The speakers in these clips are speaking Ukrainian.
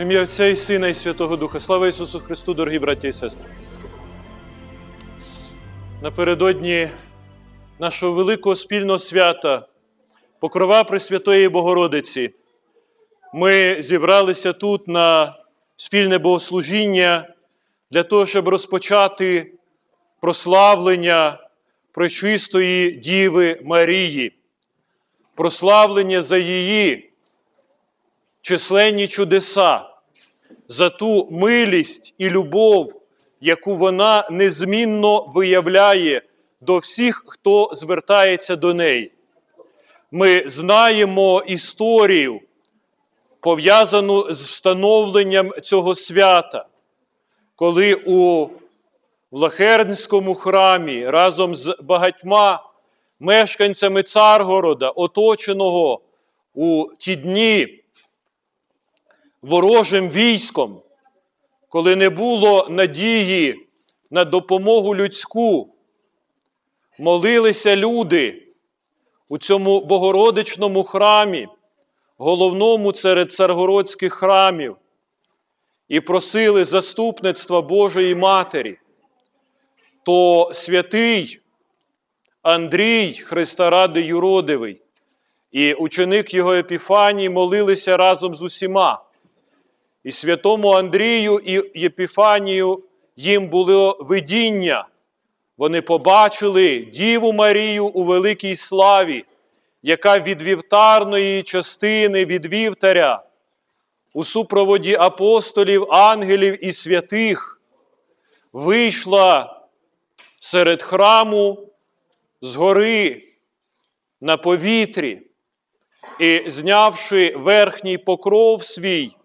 Ім'я Отця і Сина і Святого Духа. Слава Ісусу Христу, дорогі браті і сестри. Напередодні нашого великого спільного свята, Покрова Пресвятої Богородиці, ми зібралися тут на спільне богослужіння для того, щоб розпочати прославлення пречистої Діви Марії, прославлення за її численні чудеса, за ту милість і любов, яку вона незмінно виявляє до всіх, хто звертається до неї. Ми знаємо історію, пов'язану з встановленням цього свята, коли у Влахернському храмі разом з багатьма мешканцями Царгорода, оточеного у ті дні ворожим військом, коли не було надії на допомогу людську, молилися люди у цьому Богородичному храмі, головному серед царгородських храмів, і просили заступництва Божої Матері, то святий Андрій Христа ради Юродивий і ученик його Епіфанії молилися разом з усіма. І святому Андрію і Єпіфанію їм було видіння. Вони побачили Діву Марію у великій славі, яка від вівтарної частини, від вівтаря, у супроводі апостолів, ангелів і святих, вийшла серед храму з гори на повітрі і, знявши верхній покров свій,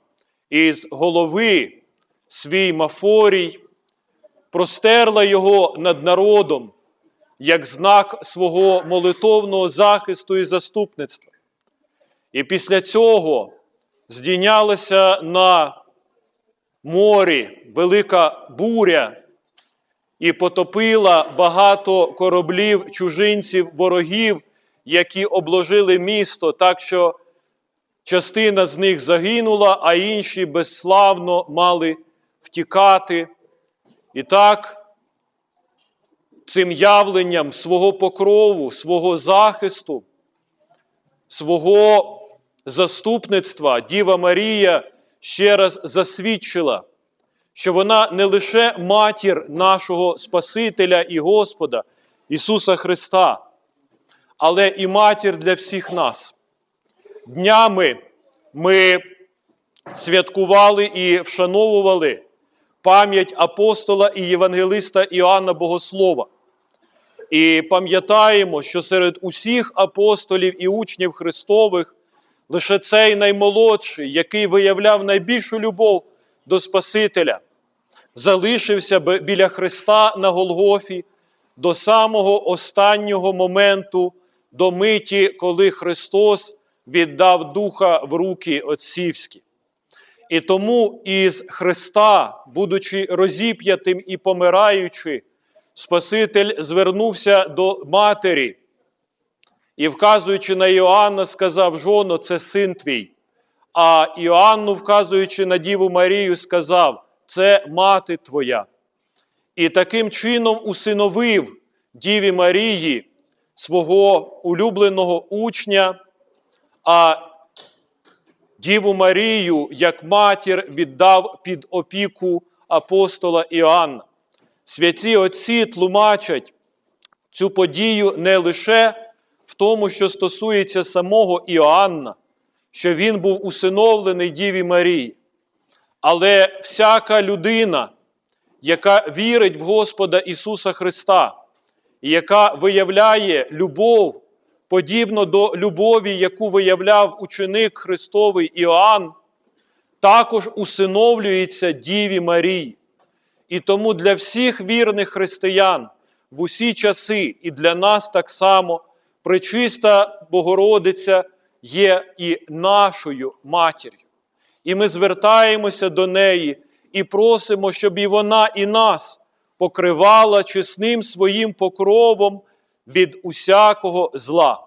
із голови свій мафорій, простерла його над народом як знак свого молитовного захисту і заступництва. І після цього здійнялася на морі велика буря і потопила багато кораблів чужинців, ворогів, які обложили місто, так що частина з них загинула, а інші безславно мали втікати. І так, цим явленням свого покрову, свого захисту, свого заступництва Діва Марія ще раз засвідчила, що вона не лише матір нашого Спасителя і Господа Ісуса Христа, але і матір для всіх нас. Днями ми святкували і вшановували пам'ять апостола і євангелиста Іоанна Богослова. І пам'ятаємо, що серед усіх апостолів і учнів Христових лише цей наймолодший, який виявляв найбільшу любов до Спасителя, залишився біля Христа на Голгофі до самого останнього моменту, до миті, коли Христос віддав духа в руки отцівські. І тому із Христа, будучи розіп'ятим і помираючи, Спаситель звернувся до матері і, вказуючи на Іоанна, сказав: Жоно, це син твій. А Іоанну, вказуючи на Діву Марію, сказав: Це мати твоя. І таким чином усиновив Діві Марії свого улюбленого учня, а Діву Марію, як матір, віддав під опіку апостола Іоанна. Святі отці тлумачать цю подію не лише в тому, що стосується самого Іоанна, що він був усиновлений Діві Марії, але всяка людина, яка вірить в Господа Ісуса Христа, яка виявляє любов подібно до любові, яку виявляв ученик Христовий Іоанн, також усиновлюється Діві Марії. І тому для всіх вірних християн в усі часи, і для нас так само, пречиста Богородиця є і нашою матір'ю. І ми звертаємося до неї і просимо, щоб і вона, і нас покривала чесним своїм покровом від усякого зла.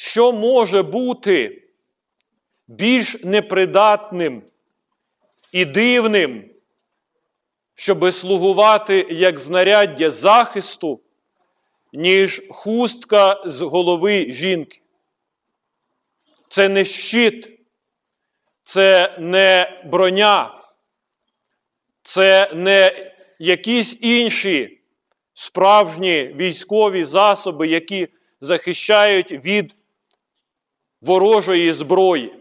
Що може бути більш непридатним і дивним, щоби слугувати як знаряддя захисту, ніж хустка з голови жінки. Це не щит, це не броня, це не якісь інші справжні військові засоби, які захищають від ворожої зброї.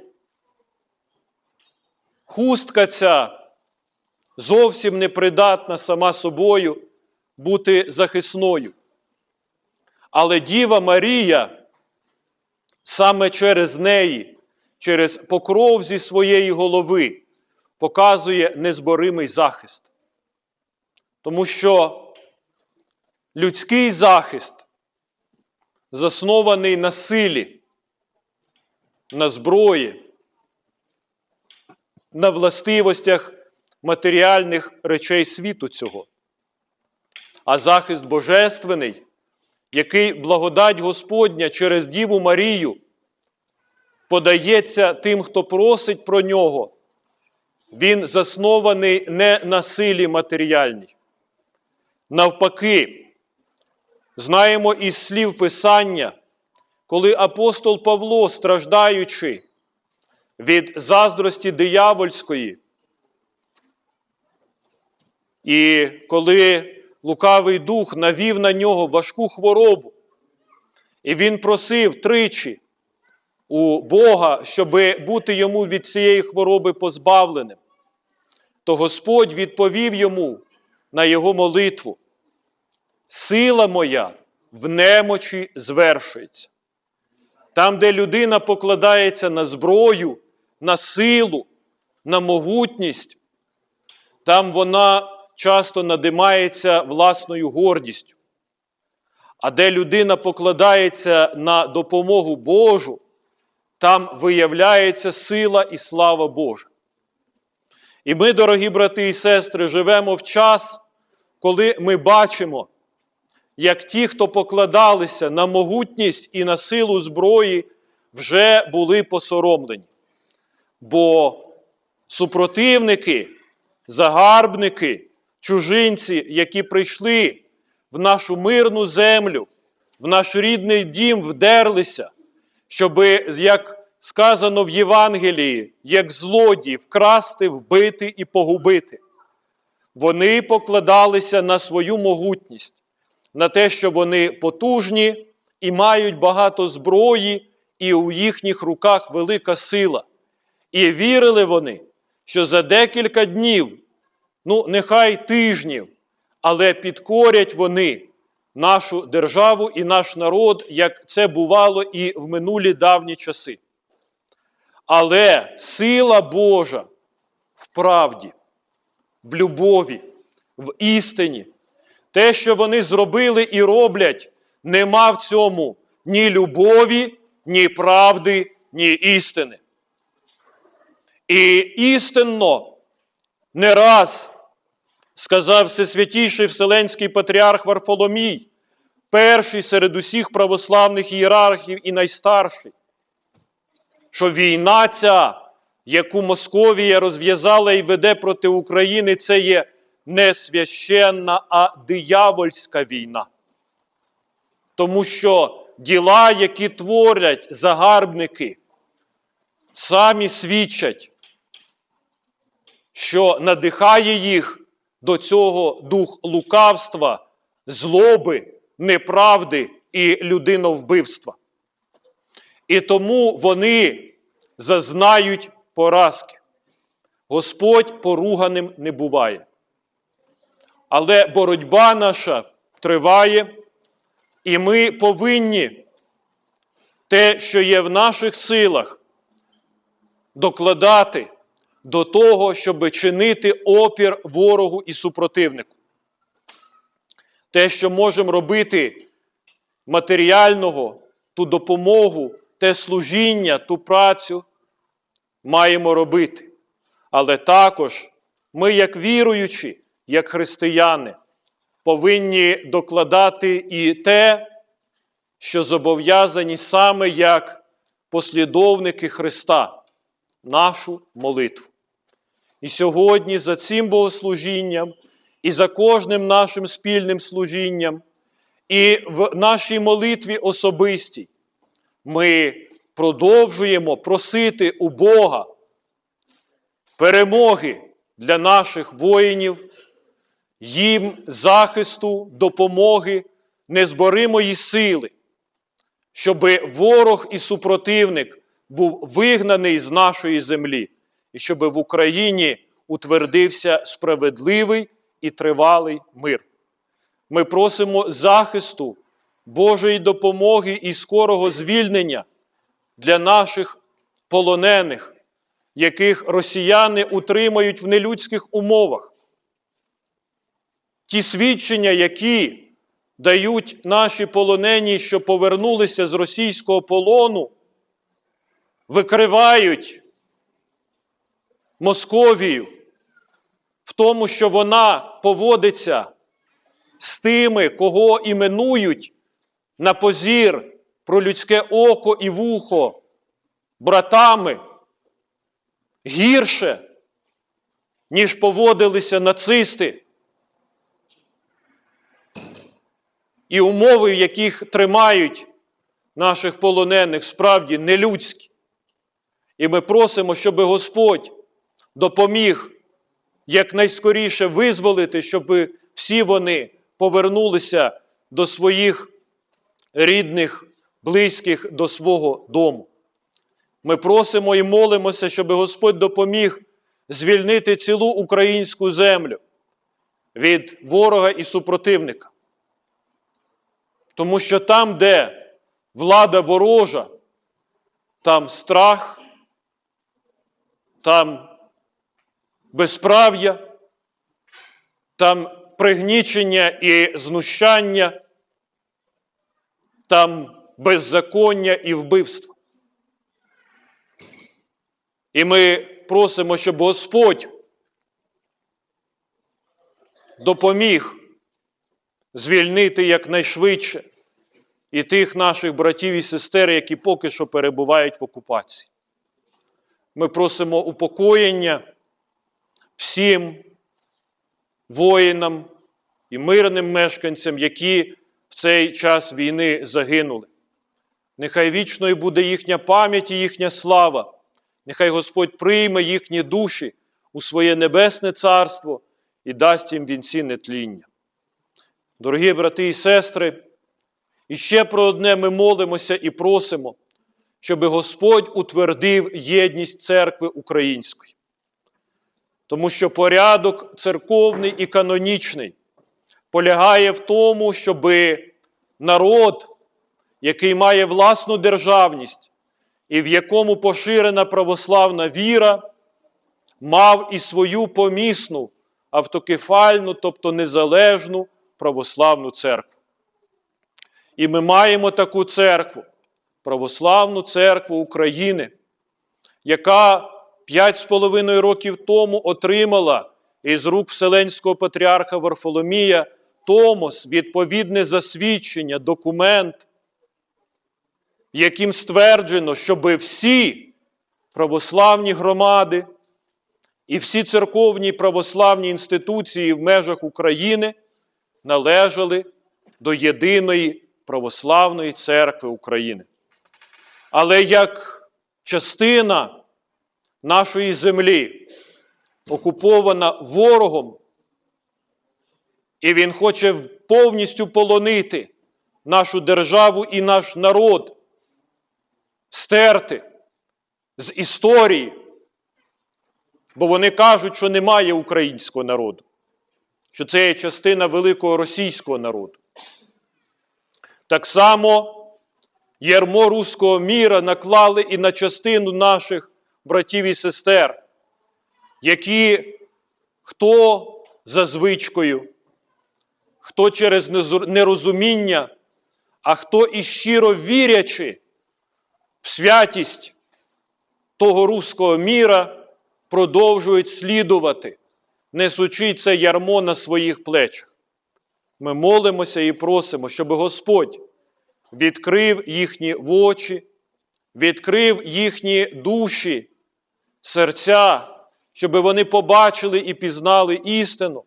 Хустка ця зовсім не придатна сама собою бути захисною. Але Діва Марія саме через неї, через покров зі своєї голови, показує незборимий захист. Тому що людський захист заснований на силі, на зброї, на властивостях матеріальних речей світу цього. А захист божественний, який благодать Господня через Діву Марію подається тим, хто просить про нього, він заснований не на силі матеріальній. Навпаки, знаємо із слів Писання, коли апостол Павло, страждаючи від заздрості диявольської, і коли лукавий дух навів на нього важку хворобу, і він просив тричі у Бога, щоб бути йому від цієї хвороби позбавленим, то Господь відповів йому на його молитву. Сила моя в немочі звершується. Там, де людина покладається на зброю, на силу, на могутність, там вона часто надимається власною гордістю. А де людина покладається на допомогу Божу, там виявляється сила і слава Божа. І ми, дорогі брати і сестри, живемо в час, коли ми бачимо, як ті, хто покладалися на могутність і на силу зброї, вже були посоромлені. Бо супротивники, загарбники, чужинці, які прийшли в нашу мирну землю, в наш рідний дім, вдерлися, щоби, як сказано в Євангелії, як злодії вкрасти, вбити і погубити. Вони покладалися на свою могутність, на те, що вони потужні і мають багато зброї, і у їхніх руках велика сила. І вірили вони, що за декілька днів, ну нехай тижнів, але підкорять вони нашу державу і наш народ, як це бувало і в минулі давні часи. Але сила Божа в правді, в любові, в істині, те, що вони зробили і роблять, нема в цьому ні любові, ні правди, ні істини. І істинно не раз сказав Всесвятійший Вселенський патріарх Варфоломій, перший серед усіх православних ієрархів і найстарший, що війна ця, яку Московія розв'язала і веде проти України, це є не священна, а диявольська війна. Тому що діла, які творять загарбники, самі свідчать, що надихає їх до цього дух лукавства, злоби, неправди і людиновбивства. І тому вони зазнають поразки. Господь поруганим не буває. Але боротьба наша триває, і ми повинні те, що є в наших силах, докладати до того, щоб чинити опір ворогу і супротивнику. Те, що можемо робити матеріального, ту допомогу, те служіння, ту працю, маємо робити. Але також ми, як віруючі, як християни, повинні докладати і те, що зобов'язані саме як послідовники Христа, нашу молитву. І сьогодні за цим богослужінням і за кожним нашим спільним служінням, і в нашій молитві особистій ми продовжуємо просити у Бога перемоги для наших воїнів, їм захисту, допомоги, незборимої сили, щоб ворог і супротивник був вигнаний з нашої землі, і щоб в Україні утвердився справедливий і тривалий мир. Ми просимо захисту Божої допомоги і скорого звільнення для наших полонених, яких росіяни утримають в нелюдських умовах. Ті свідчення, які дають наші полонені, що повернулися з російського полону, викривають Московію в тому, що вона поводиться з тими, кого іменують на позір про людське око і вухо братами гірше, ніж поводилися нацисти. І умови, в яких тримають наших полонених, справді нелюдські. І ми просимо, щоб Господь допоміг якнайскоріше визволити, щоб всі вони повернулися до своїх рідних, близьких, до свого дому. Ми просимо і молимося, щоб Господь допоміг звільнити цілу українську землю від ворога і супротивника. Тому що там, де влада ворожа, там страх, там безправ'я, там пригнічення і знущання, там беззаконня і вбивство. І ми просимо, щоб Господь допоміг звільнити якнайшвидше і тих наших братів і сестер, які поки що перебувають в окупації. Ми просимо упокоєння всім воїнам і мирним мешканцям, які в цей час війни загинули. Нехай вічною буде їхня пам'ять і їхня слава. Нехай Господь прийме їхні душі у своє небесне царство і дасть їм вінці нетління. Дорогі брати і сестри, і ще про одне ми молимося і просимо, щоб Господь утвердив єдність церкви української. Тому що порядок церковний і канонічний полягає в тому, щоб народ, який має власну державність і в якому поширена православна віра, мав і свою помісну автокефальну, тобто незалежну православну церкву. І ми маємо таку церкву, православну церкву України, яка п'ять з половиною років тому отримала із рук Вселенського патріарха Варфоломія Томос, відповідне засвідчення, документ, яким стверджено, щоб всі православні громади і всі церковні православні інституції в межах України належали до єдиної православної церкви України. Але як частина нашої землі окупована ворогом, і він хоче повністю полонити нашу державу і наш народ, стерти з історії, бо вони кажуть, що немає українського народу, що це є частина великого російського народу. Так само ярмо руського міра наклали і на частину наших братів і сестер, які хто за звичкою, хто через нерозуміння, а хто і щиро вірячи в святість того руського міра, продовжують слідувати, несучи це ярмо на своїх плечах. Ми молимося і просимо, щоб Господь відкрив їхні очі, відкрив їхні душі, серця, щоб вони побачили і пізнали істину,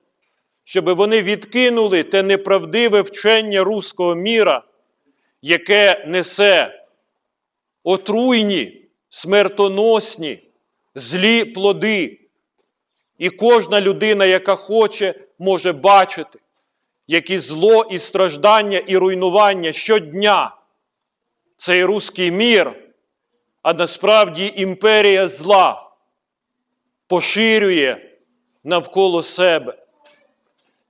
щоб вони відкинули те неправдиве вчення руського міра, яке несе отруйні, смертоносні, злі плоди. І кожна людина, яка хоче, може бачити, які зло і страждання і руйнування щодня цей руський мір, а насправді імперія зла поширює навколо себе.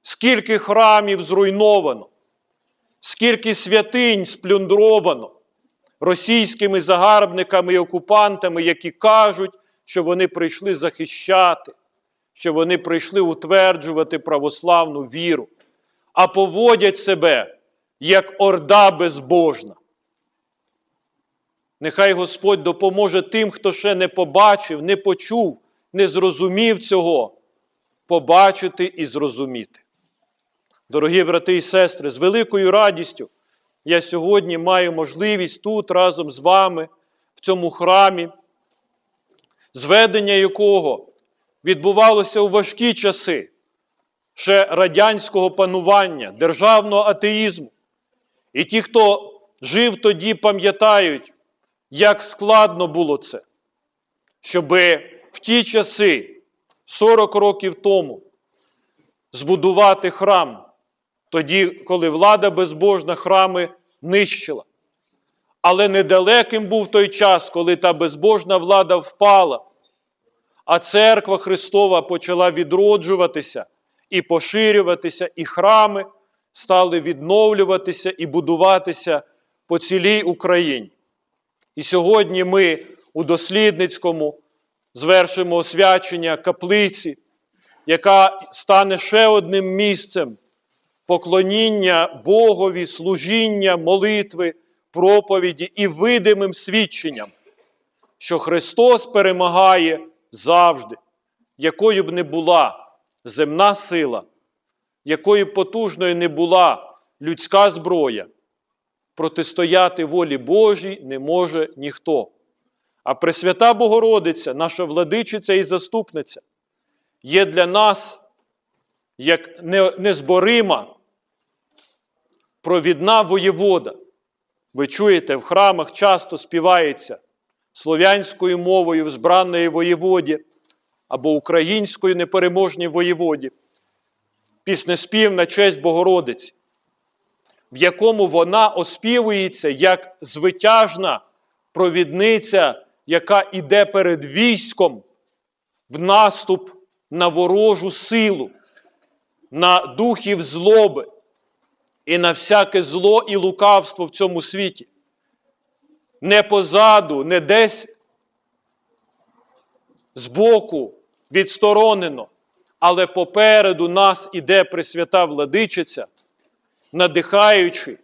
Скільки храмів зруйновано, скільки святинь сплюндровано російськими загарбниками і окупантами, які кажуть, що вони прийшли захищати, що вони прийшли утверджувати православну віру, а поводять себе як орда безбожна. Нехай Господь допоможе тим, хто ще не побачив, не почув, не зрозумів цього, побачити і зрозуміти. Дорогі брати і сестри, з великою радістю я сьогодні маю можливість тут разом з вами, в цьому храмі, зведення якого відбувалося у важкі часи ще радянського панування, державного атеїзму. І ті, хто жив тоді, пам'ятають, як складно було це, щоби в ті часи, 40 років тому, збудувати храм, тоді, коли влада безбожна храми нищила. Але недалеким був той час, коли та безбожна влада впала, а церква Христова почала відроджуватися і поширюватися, і храми стали відновлюватися і будуватися по цілій Україні. І сьогодні ми у дослідницькому звершимо освячення каплиці, яка стане ще одним місцем поклоніння Богові, служіння, молитви, проповіді і видимим свідченням, що Христос перемагає завжди, якою б не була земна сила, якою б потужною не була людська зброя, протистояти волі Божій не може ніхто. А Пресвята Богородиця, наша владичиця і заступниця, є для нас як незборима провідна воєвода. Ви чуєте, в храмах часто співається слов'янською мовою в збранної воєводі або українською непереможній воєводі, піснеспів на честь Богородиці, в якому вона оспівується як звитяжна провідниця, яка іде перед військом в наступ на ворожу силу, на духів злоби і на всяке зло і лукавство в цьому світі. Не позаду, не десь збоку відсторонено, але попереду нас іде Пресвята Владичиця, надихаючи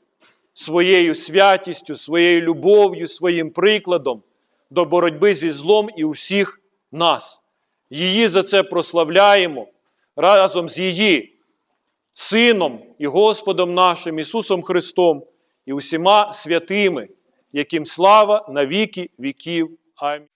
своєю святістю, своєю любов'ю, своїм прикладом до боротьби зі злом і усіх нас. Її за це прославляємо разом з її Сином і Господом нашим Ісусом Христом і усіма святими, яким слава на віки віків. Амінь.